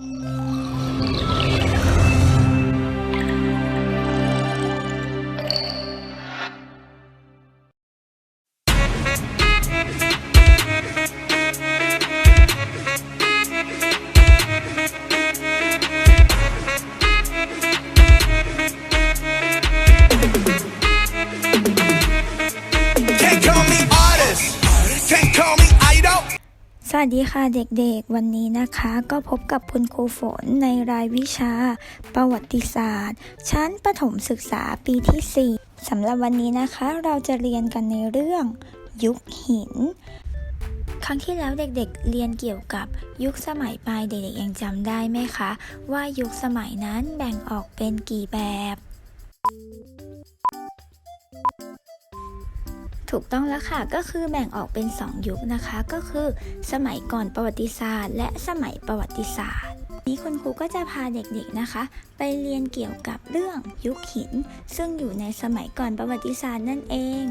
Música สวัสดีค่ะเด็กๆ วันนี้นะคะก็พบกับคุณครูฝนในรายวิชา ประวัติศาสตร์ ชั้นประถมศึกษาปีที่ 4สำหรับวันนี้นะคะ เราจะเรียนกันในเรื่อง ยุคหิน ครั้งที่แล้วเด็กๆ เรียนเกี่ยวกับยุคสมัยปลายเด็กๆยังจำได้ไหมคะ ว่ายุคสมัยนั้นแบ่งออกเป็นกี่แบบ ถูกต้องแล้วค่ะก็คือแบ่งออกเป็น 2 ยุคนะคะ ก็คือ สมัยก่อนประวัติศาสตร์ และสมัยประวัติศาสตร์ นี้คุณครูก็จะพาเด็กๆนะคะ ไปเรียนเกี่ยวกับเรื่องยุคหิน ซึ่งอยู่ในสมัยก่อนประวัติศาสตร์นั่นเอง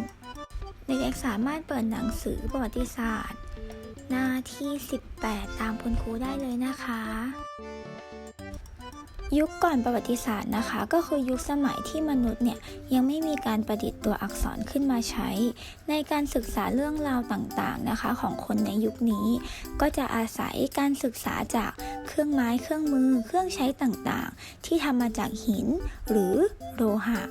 เด็กๆสามารถเปิดหนังสือประวัติศาสตร์ หน้าที่ 18 ตามคุณครูได้เลยนะคะ ยุคก่อนประวัติศาสตร์นะคะ ก็คือยุคสมัยที่มนุษย์เนี่ยยังไม่มีการประดิษฐ์ตัวอักษรขึ้นมาใช้ ในการศึกษาเรื่องราวต่างๆนะคะของคนในยุคนี้ ก็จะอาศัยการศึกษาจากเครื่องไม้เครื่องมือ เครื่องใช้ต่างๆ ที่ทำมาจากหินหรือโลหะ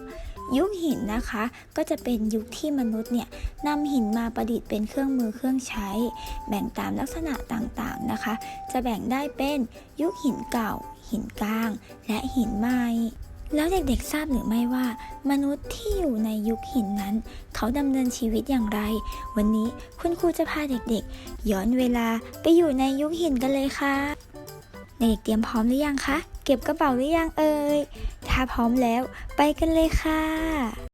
ยุคหินนะคะก็จะเป็นยุคที่มนุษย์เนี่ยนำหินมาประดิษฐ์เป็นเครื่องมือเครื่องใช้ แบ่งตามลักษณะต่างๆนะคะ จะแบ่งได้เป็นยุคหินเก่า หินกลาง และหินใหม่แล้วเด็กๆทราบหรือไม่ว่า มนุษย์ที่อยู่ในยุคหินนั้น เขาดำเนินชีวิตอย่างไร วันนี้คุณครูจะพาเด็กๆ ย้อนเวลาไปอยู่ในยุคหินกันเลยค่ะ เด็กเตรียมพร้อมหรือยังคะ เก็บกระเป๋าหรือยังเอ่ย ถ้าพร้อมแล้วไปกันเลยค่ะ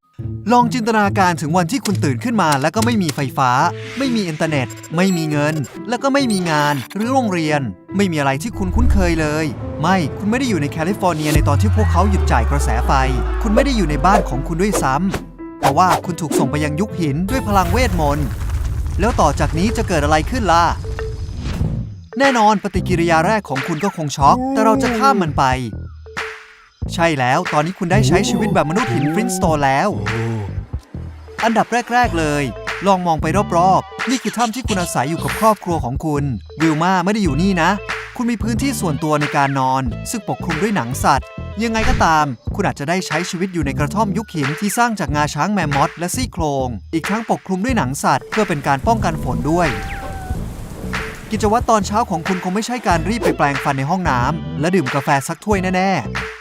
ลองจินตนาการถึงวันที่คุณตื่นขึ้นมา แล้วก็ไม่มีไฟฟ้า ไม่มีอินเทอร์เน็ต ไม่มีเงิน แล้วก็ไม่มีงานหรือโรงเรียน ไม่มีอะไรที่คุณคุ้นเคยเลย ไม่คุณไม่ได้อยู่ในแคลิฟอร์เนียในตอนที่พวกเขาหยุดจ่ายกระแสไฟ คุณไม่ได้อยู่ในบ้านของคุณด้วยซ้ำเพราะว่าคุณถูกส่งไปยังยุคหินด้วยพลังเวทมนต์แล้วต่อจากนี้จะเกิดอะไรขึ้นล่ะแน่นอนปฏิกิริยาแรกของคุณก็คงช็อก แต่เราจะข้ามมันไป ใช่แล้วตอนนี้คุณได้ใช้ชีวิตแบบมนุษย์หินฟรินสโตนแล้ว อันดับแรก ๆ เลย ลองมองไปรอบๆ นี่คือถ้ำที่คุณอาศัยอยู่กับครอบครัวของคุณ วิลมาไม่ได้อยู่นี่นะ คุณมีพื้นที่ส่วนตัวในการนอน ซึ่งปกคลุมด้วยหนังสัตว์ ยังไงก็ตาม คุณอาจจะได้ใช้ชีวิตอยู่ในกระท่อมยุคหินที่สร้างจากงาช้างแมมมอธและซี่โครง อีกทั้งปกคลุมด้วยหนังสัตว์ เพื่อเป็นการป้องกันฝนด้วยกิจวัตรตอนเช้าของคุณคงไม่ใช่การรีบไปแปลงฟันในห้องน้ำและดื่มกาแฟสักถ้วยแน่ๆ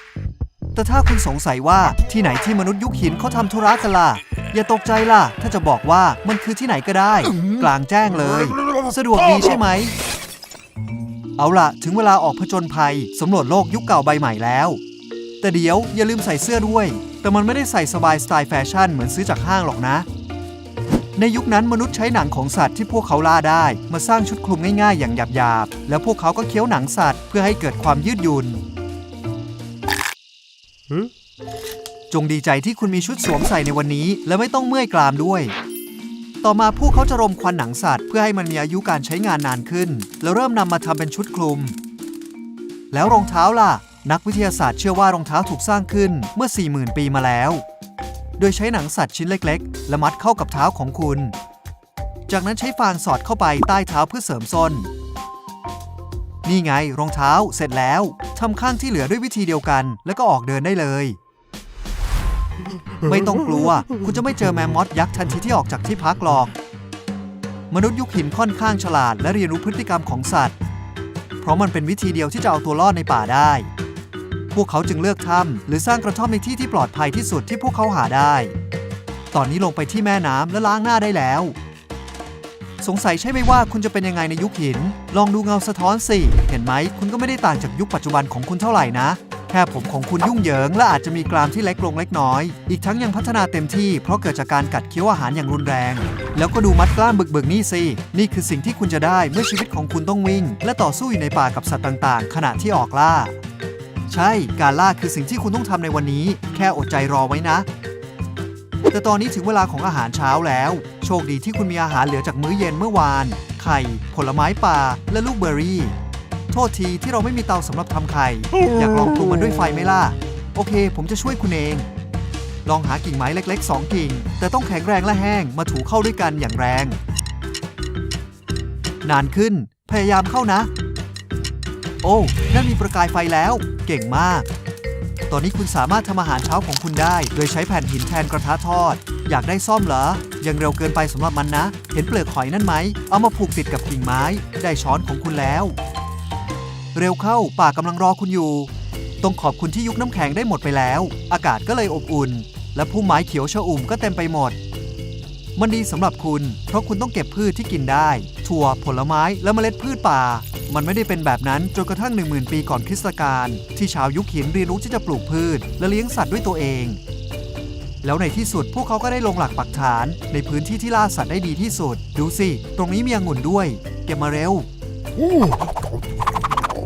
แต่ถ้าคุณสงสัยว่าที่ไหนที่มนุษย์ยุคหินเขาทำธุระกันล่ะ อย่าตกใจล่ะ ถ้าจะบอกว่ามันคือที่ไหนก็ได้ กลางแจ้งเลย สะดวกดีใช่ไหม เอาล่ะ ถึงเวลาออกผจญภัยสำรวจโลกยุคเก่าใบใหม่แล้ว แต่เดี๋ยวอย่าลืมใส่เสื้อด้วย แต่มันไม่ได้ใส่สบายสไตล์แฟชั่นเหมือนซื้อจากห้างหรอกนะ ในยุคนั้นมนุษย์ใช้หนังของสัตว์ที่พวกเขาล่าได้ มาสร้างชุดคลุมง่ายๆ อย่างหยาบๆ แล้วพวกเขาก็เคี้ยวหนังสัตว์ เพื่อให้เกิดความยืดหยุ่น จงดีใจที่คุณมีชุดสวมใส่ในวันนี้ และไม่ต้องเมื่อยกรามด้วย ต่อมาพวกเขาจะรมควันหนังสัตว์เพื่อให้มันมีอายุการใช้งานนานขึ้น แล้วเริ่มนำมาทำเป็นชุดคลุม แล้วรองเท้าล่ะ นักวิทยาศาสตร์เชื่อว่ารองเท้าถูกสร้างขึ้นเมื่อ 40,000 ปีมาแล้ว โดยใช้หนังสัตว์ชิ้นเล็ก ๆ และมัดเข้ากับเท้าของคุณ จากนั้นใช้ฟางสอดเข้าไปใต้เท้าเพื่อเสริมส้น นี่ไงรองเท้าเสร็จแล้ว ทำข้างที่เหลือด้วยวิธีเดียวกัน แล้วก็ออกเดินได้เลย ไม่ต้องกลัว คุณจะไม่เจอแมมมอธยักษ์ทันทีที่ออกจากที่พักหรอก มนุษย์ยุคหินค่อนข้างฉลาดและเรียนรู้พฤติกรรมของสัตว์ เพราะมันเป็นวิธีเดียวที่จะเอาตัวรอดในป่าได้ พวกเขาจึงเลือกทำหรือสร้างกระท่อมในที่ที่ปลอดภัยที่สุดที่พวกเขาหาได้ ตอนนี้ลงไปที่แม่น้ำและล้างหน้าได้แล้ว สงสัยใช่ไหมว่าคุณจะเป็นยังไงในยุคหิน ลองดูเงาสะท้อนสิ เห็นไหม คุณก็ไม่ได้ต่างจากยุคปัจจุบันของคุณเท่าไหร่นะ แค่ผมของคุณยุ่งเหยิง และอาจจะมีกรามที่เล็กลงเล็กน้อย อีกทั้งยังพัฒนาเต็มที่ เพราะเกิดจากการกัดเคี้ยวอาหารอย่างรุนแรง แล้วก็ดูมัดกล้ามบึกๆนี่สิ นี่คือสิ่งที่คุณจะได้เมื่อชีวิตของคุณต้องวิ่ง และต่อสู้อยู่ในป่ากับสัตว์ต่างๆ ขณะที่ออกล่า ใช่ การล่าคือสิ่งที่คุณต้องทำในวันนี้ แค่อดใจรอไว้นะ แต่ตอนนี้ถึงเวลาของอาหารเช้าแล้ว โชคดีที่คุณมีอาหารเหลือจากมื้อเย็นเมื่อวาน ไข่ ผลไม้ป่า และลูกเบอร์รี่ โทษทีที่เราไม่มีเตาสำหรับทำไข่ อยากลองปรุงมันด้วยไฟไหมล่ะ โอเค ผมจะช่วยคุณเอง ลองหากิ่งไม้เล็ก ๆ 2 กิ่ง แต่ต้องแข็งแรงและแห้งมาถูเข้าด้วยกันอย่างแรง นานขึ้น พยายามเข้านะ โอ้นั่นมีประกายไฟแล้ว เก่งมาก ตอนนี้คุณสามารถทำอาหารเช้าของคุณได้ โดยใช้แผ่นหินแทนกระทะทอด อยากได้ซ่อมเหรอ ยังเร็วเกินไปสำหรับมันนะ เห็นเปลือกหอยนั่นไหม เอามาผูกติดกับกิ่งไม้ ได้ช้อนของคุณแล้ว เร็วเข้าป่ากำลังรอคุณอยู่ ต้องขอบคุณที่ยุคน้ำแข็งได้หมดไปแล้ว อากาศก็เลยอบอุ่น และพุ่มไม้เขียวชอุ่มก็เต็มไปหมด มันดีสำหรับคุณ เพราะคุณต้องเก็บพืชที่กินได้ ถั่ว ผลไม้ และเมล็ดพืชป่า มันไม่ได้เป็นแบบนั้นจนกระทั่ง 10,000 ปีก่อนคริสตกาลที่ชาวยุคหินเรียนรู้ที่จะปลูกพืช และเลี้ยงสัตว์ด้วยตัวเอง แล้วในที่สุดพวกเขาก็ได้ลงหลักปักฐาน ในพื้นที่ที่ล่าสัตว์ได้ดีที่สุด ดูสิ ตรงนี้มีองุ่นด้วย เก็บมาเร็ว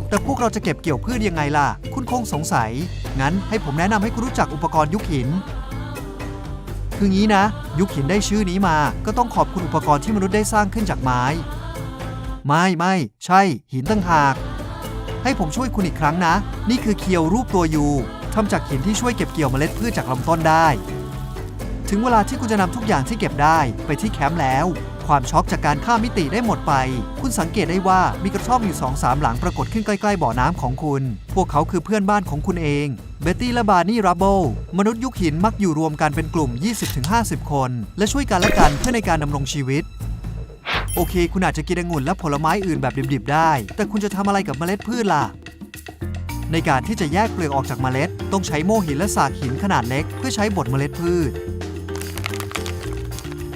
แต่พวกเราจะเก็บเกี่ยวพืชยังไงล่ะ คุณคงสงสัย งั้นให้ผมแนะนำให้คุณรู้จักอุปกรณ์ยุคหิน คืองี้นะ ยุคหินได้ชื่อนี้มา ก็ต้องขอบคุณอุปกรณ์ที่มนุษย์ได้สร้างขึ้นจากไม้ ไม่ไม่ใช่ หินตั้งหาก ให้ผมช่วยคุณอีกครั้งนะ นี่คือเคียวรูปตัวยูทำจากหินที่ช่วยเก็บเกี่ยวเมล็ดพืชจากลำต้นได้ ถึงเวลาที่คุณจะนำทุกอย่างที่เก็บได้ไปที่แคมป์แล้ว ความช็อกจากการข้ามมิติได้หมดไป คุณสังเกตได้ว่ามีกระท่อมอยู่สองสามหลังปรากฏขึ้นใกล้ๆบ่อน้ำของคุณ พวกเขาคือเพื่อนบ้านของคุณเอง เบตตี้และบาร์นี่รับเบิลมนุษย์ยุคหินมักอยู่รวมกันเป็นกลุ่ม 20-50 คน และช่วยกันและกันเพื่อในการดำรงชีวิตโอเค คุณอาจจะกินองุ่นและผลไม้อื่นแบบดิบๆ ได้ แต่คุณจะทำอะไรกับเมล็ดพืชล่ะ ในการที่จะแยกเปลือกออกจากเมล็ด ต้องใช้โม่หินและสากหินขนาดเล็ก เพื่อใช้บดเมล็ดพืช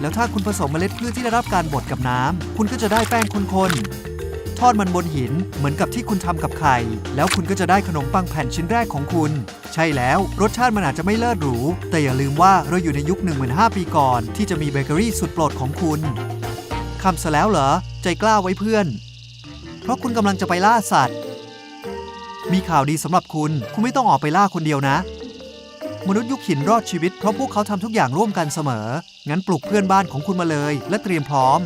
แล้วถ้าคุณผสมเมล็ดพืชที่ได้รับการบดกับน้ำคุณก็จะได้แป้งข้นๆทอดมันบนหินเหมือนกับที่คุณทำกับไข่ แล้วคุณก็จะได้ขนมปังแผ่นชิ้นแรกของคุณ ใช่แล้วรสชาติมันอาจจะไม่เลิศหรู แต่อย่าลืมว่าเราอยู่ในยุค15,000ปีก่อน ที่จะมีเบเกอรี่สุดโปรดของคุณคำซะแล้วเหรอ ใจกล้าไว้เพื่อน เพราะคุณกำลังจะไปล่าสัตว์ มีข่าวดีสำหรับคุณ คุณไม่ต้องออกไปล่าคนเดียวนะ มนุษย์ยุคหินรอดชีวิตเพราะพวกเขาทำทุกอย่างร่วมกันเสมอ งั้นปลุกเพื่อนบ้านของคุณมาเลย และเตรียมพร้อม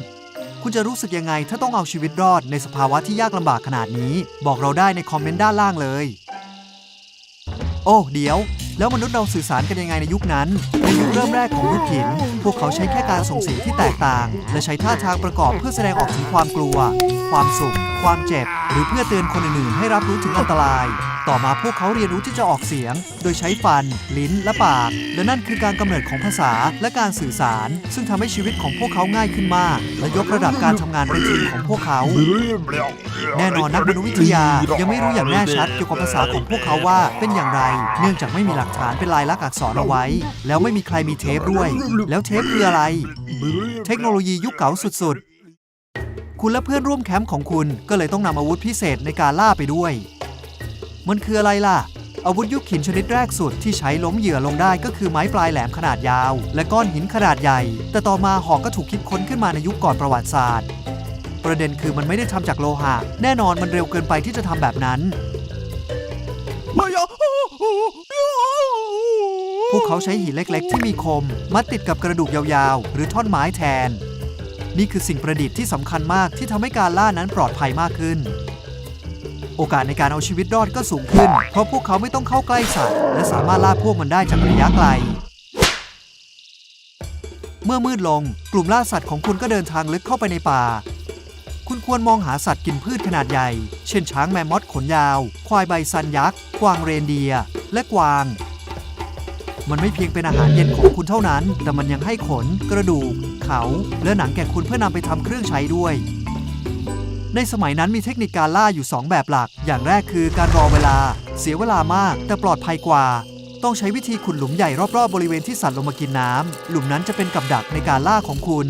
คุณจะรู้สึกยังไงถ้าต้องเอาชีวิตรอดในสภาวะที่ยากลำบากขนาดนี้ บอกเราได้ในคอมเมนต์ด้านล่างเลย โอ้เดี๋ยว แล้วมนุษย์เราสื่อสารกันยังไงในยุคนั้น ในยุคเริ่มแรกของยุคหิน พวกเขาใช้แค่การส่งเสียงที่แตกต่าง และใช้ท่าทางประกอบเพื่อแสดงออกถึงความกลัว ความสุข ความเจ็บ หรือเพื่อเตือนคนอื่นๆให้รับรู้ถึงอันตราย ต่อมาพวกเขาเรียนรู้ที่จะออกเสียง โดยใช้ฟัน ลิ้น และปาก และนั่นคือการกำเนิดของภาษาและการสื่อสาร ซึ่งทำให้ชีวิตของพวกเขาง่ายขึ้นมาก และยกระดับการทำงานเป็นทีมของพวกเขา แน่นอนนักมนุษยวิทยายังไม่รู้อย่างแน่ชัดเกี่ยวกับภาษาของพวกเขาว่าเป็นอย่างไร เนื่องจากไม่มีหลักฐานเป็นลายลักษณ์อักษรเอาไว้ แล้วไม่มีใครมีเทปด้วย แล้วเทปคืออะไร เทคโนโลยียุคเก่าสุดๆ คุณและเพื่อนร่วมแคมป์ของคุณก็เลยต้องนำอาวุธพิเศษในการล่าไปด้วย มันคืออะไรล่ะ อาวุธยุคหินชนิดแรกสุดที่ใช้ล้มเหยื่อลงได้ก็คือไม้ปลายแหลมขนาดยาว และก้อนหินขนาดใหญ่ แต่ต่อมาหอกก็ถูกคิดค้นขึ้นมาในยุคก่อนประวัติศาสตร์ ประเด็นคือมันไม่ได้ทำจากโลหะ แน่นอนมันเร็วเกินไปที่จะทำแบบนั้นพวกเขาใช้หินเล็ก ๆ ที่มีคม มัดติดกับกระดูกยาวๆ หรือท่อนไม้แทน นี่คือสิ่งประดิษฐ์ที่สำคัญมากที่ทำให้การล่านั้นปลอดภัยมากขึ้น โอกาสในการเอาชีวิตรอดก็สูงขึ้น เพราะพวกเขาไม่ต้องเข้าใกล้สัตว์ และสามารถล่าพวกมันได้จากระยะไกล เมื่อมืดลง กลุ่มล่าสัตว์ของคุณก็เดินทางลึกเข้าไปในป่า คุณควรมองหาสัตว์กินพืชขนาดใหญ่ เช่นช้างแมมมอธขนยาว ควายใบซันยักษ์ กวางเรนเดียร์ และกวาง มันไม่เพียงเป็นอาหารเย็นของคุณเท่านั้น แต่มันยังให้ขน กระดูก เขา และหนังแก่คุณเพื่อนำไปทำเครื่องใช้ด้วย ในสมัยนั้นมีเทคนิคการล่าอยู่ 2 แบบหลัก อย่างแรกคือการรอเวลา เสียเวลามาก แต่ปลอดภัยกว่า ต้องใช้วิธีขุดหลุมใหญ่รอบๆบริเวณที่สัตว์ลงมากินน้ำหลุมนั้นจะเป็นกับดักในการล่าของคุณ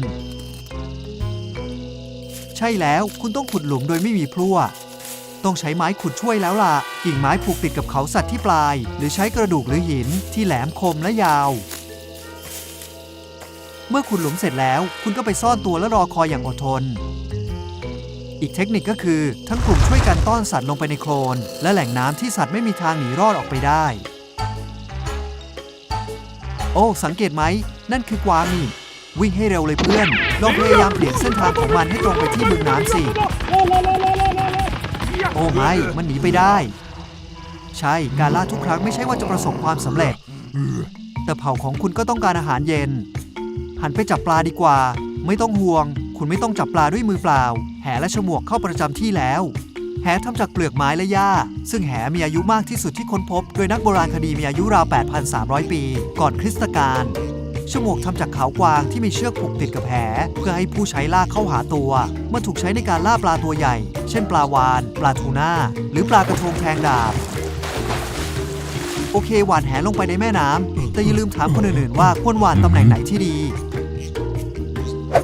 ใช่แล้วคุณต้องขุดหลุมโดยไม่มีพลั่วต้องใช้ไม้ขุดช่วยแล้วล่ะ กิ่งไม้ผูกติดกับเขาสัตว์ที่ปลาย หรือใช้กระดูกหรือหินที่แหลมคมและยาว เมื่อขุดหลุมเสร็จแล้ว คุณก็ไปซ่อนตัวและรอคอยอย่างอดทน อีกเทคนิคก็คือทั้งกลุ่มช่วยกันต้อนสัตว์ลงไปในโคลน และแหล่งน้ำที่สัตว์ไม่มีทางหนีรอดออกไปได้ โอ้ สังเกตไหม นั่นคือกวางนี่วิ่งให้เร็วเลยเพื่อน ลองพยายามเปลี่ยนเส้นทางของมันให้ตรงไปที่บึงน้ำสิ โอ้ไม่ มันหนีไปได้ ใช่ การล่าทุกครั้งไม่ใช่ว่าจะประสบความสำเร็จ แต่เผ่าของคุณก็ต้องการอาหารเย็น หันไปจับปลาดีกว่า ไม่ต้องห่วง คุณไม่ต้องจับปลาด้วยมือเปล่า แหและฉมวกเข้าประจำที่แล้ว แหทำจากเปลือกไม้และหญ้า ซึ่งแหมีอายุมากที่สุดที่ค้นพบ โดยนักโบราณคดีมีอายุราว 8,300 ปี ก่อนคริสตกาลฉมวกทำจากขาวกวางที่มีเชือกผูกติดกับแห เพื่อให้ผู้ใช้ลากเข้าหาตัวเมื่อถูกใช้ในการล่าปลาตัวใหญ่ เช่นปลาวาน ปลาทูน่า หรือปลากระทงแทงดาบ โอเค หวานแหลงไปในแม่น้ำ แต่อย่าลืมถามคนอื่นๆว่าควรหวานตำแหน่งไหนที่ดี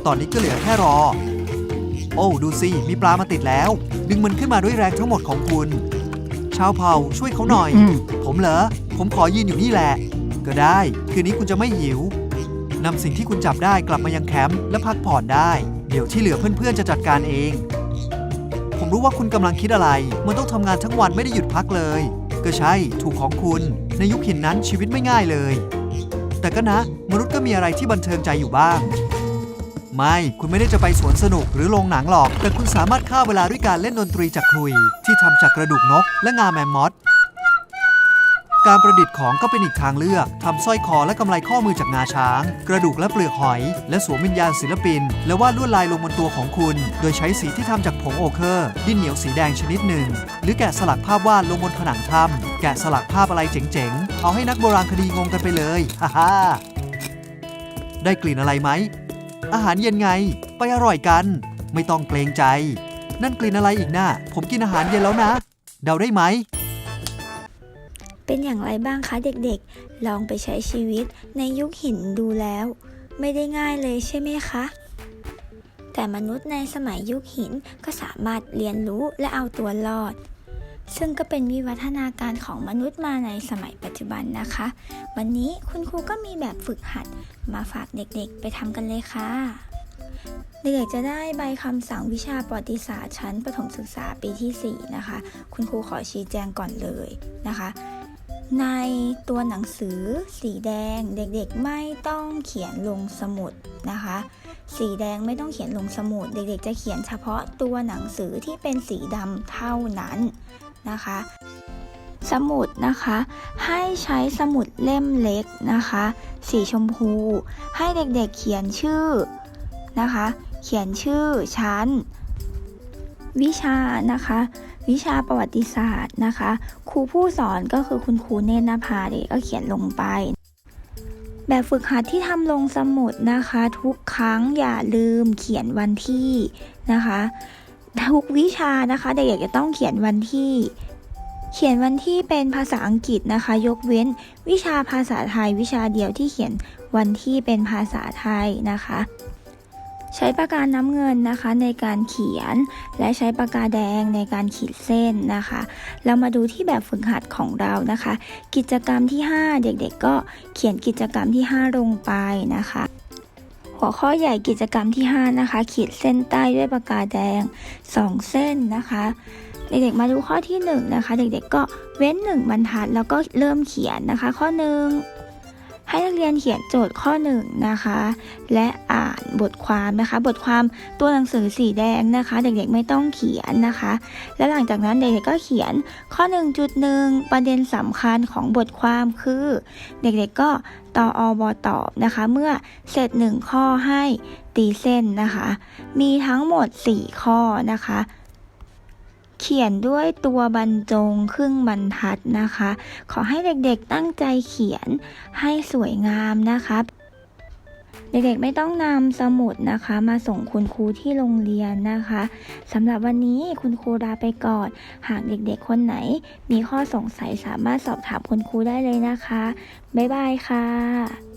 ตอนนี้ก็เหลือแค่รอ โอ้ดูสิ มีปลามาติดแล้ว ดึงมันขึ้นมาด้วยแรงทั้งหมดของคุณ ชาวเผ่าช่วยเขาหน่อย ผมเหรอ ผมขอยืนอยู่นี่แหละ ก็ได้ คืนนี้คุณจะไม่หิวนำสิ่งที่คุณจับได้กลับมายังแคมป์และพักผ่อนได้ เดี๋ยวที่เหลือเพื่อนๆจะจัดการเอง ผมรู้ว่าคุณกำลังคิดอะไร มันต้องทำงานทั้งวันไม่ได้หยุดพักเลย ก็ใช่ ถูกของคุณ ในยุคหินนั้นชีวิตไม่ง่ายเลย แต่ก็นะ มนุษย์ก็มีอะไรที่บันเทิงใจอยู่บ้าง ไม่ คุณไม่ได้จะไปสวนสนุกหรือโรงหนังหรอก แต่คุณสามารถฆ่าเวลาด้วยการเล่นดนตรีจากคลุย ที่ทำจากกระดูกนก และงาแมมมอสการประดิษฐ์ของก็เป็นอีกทางเลือกทำสร้อยคอและกำไลข้อมือจากงาช้าง กระดูกและเปลือกหอย และสวมวิญญาณศิลปิน และวาดลวดลายลงบนตัวของคุณ โดยใช้สีที่ทำจากผงโอเคอร์ ดินเหนียวสีแดงชนิดหนึ่ง หรือแกะสลักภาพวาดลงบนผนังถ้ำแกะสลักภาพอะไรเจ๋งๆ เอาให้นักโบราณคดีงงกันไปเลยฮ่าฮ่าได้กลิ่นอะไรไหม อาหารเย็นไง ไปอร่อยกัน ไม่ต้องเกรงใจ นั่นกลิ่นอะไรอีกนะผมกินอาหารเย็นแล้วนะ เดาได้ไหม เป็นอย่างไรบ้างคะเด็กๆ ลองไปใช้ชีวิตในยุคหินดูแล้ว ไม่ได้ง่ายเลยใช่ไหมคะ แต่มนุษย์ในสมัยยุคหินก็สามารถเรียนรู้และเอาตัวรอด ซึ่งก็เป็นวิวัฒนาการของมนุษย์มาในสมัยปัจจุบันนะคะ วันนี้คุณครูก็มีแบบฝึกหัดมาฝากเด็กๆ ไปทำกันเลยค่ะ เด็กๆจะได้ใบคำสั่งวิชาประวัติศาสตร์ชั้นประถมศึกษาปีที่ 4 นะคะ คุณครูขอชี้แจงก่อนเลยนะคะ ในตัวหนังสือสีแดงเด็กๆไม่ต้องเขียนลงสมุดนะคะสีแดงไม่ต้องเขียนลงสมุด เด็กๆ จะเขียนเฉพาะตัวหนังสือที่เป็นสีดำเท่านั้น นะคะ สมุดนะคะ ให้ใช้สมุดเล่มเล็กนะคะ สีชมพู ให้เด็กๆเขียนชื่อนะคะ เขียนชื่อชั้น วิชานะคะ วิชาประวัติศาสตร์นะคะ ครูผู้สอนก็คือคุณครูเนตรนภาเด็กก็เขียนลงไปแบบฝึกหัดที่ทำลงสมุดนะคะ ทุกครั้งอย่าลืมเขียนวันที่นะคะ ทุกวิชานะคะเด็กๆจะต้องเขียนวันที่ เขียนวันที่เป็นภาษาอังกฤษนะคะ ยกเว้นวิชาภาษาไทยวิชาเดียวที่เขียนวันที่เป็นภาษาไทยนะคะ ใช้ปากกาน้ำเงินนะคะในการเขียนและใช้ปากกาแดงในการขีดเส้นนะคะ เรามาดูที่แบบฝึกหัดของเรานะคะ กิจกรรมที่ 5 เด็กๆ ก็เขียนกิจกรรมที่ 5 ลงไปนะคะ หัวข้อใหญ่กิจกรรมที่ 5 นะคะ ขีดเส้นใต้ด้วยปากกาแดง 2 เส้นนะคะ เด็กๆมาดูข้อที่ 1 นะคะ เด็กๆก็เว้น 1 บรรทัดแล้วก็เริ่มเขียนนะคะ ข้อ 1 ให้นักเรียนเขียนโจทย์ข้อ1นนะคะ และอ่านบทความนะคะ บทความตัวหนังสือสีแดงนะคะ เด็กๆไม่ต้องเขียนนะคะ และหลังจากนั้นเด็กๆก็เขียนข้อ 1.1 ประเด็นสำคัญของบทความคือ เด็กๆก็ตออบตอบนะคะ เมื่อเสร็จ 1 ข้อให้ตีเส้นนะคะ มีทั้งหมด 4 ข้อนะคะ เขียนด้วยตัวบรรจงครึ่งบรรทัดนะคะ ขอให้เด็กๆตั้งใจเขียนให้สวยงามนะคะเด็กๆไม่ต้องนำสมุดนะคะ มาส่งคุณครูที่โรงเรียนนะคะสำหรับวันนี้คุณครูลาไปก่อน หากเด็กๆคนไหน มีข้อสงสัยสามารถสอบถามคุณครูได้เลยนะคะ บ๊ายบายค่ะ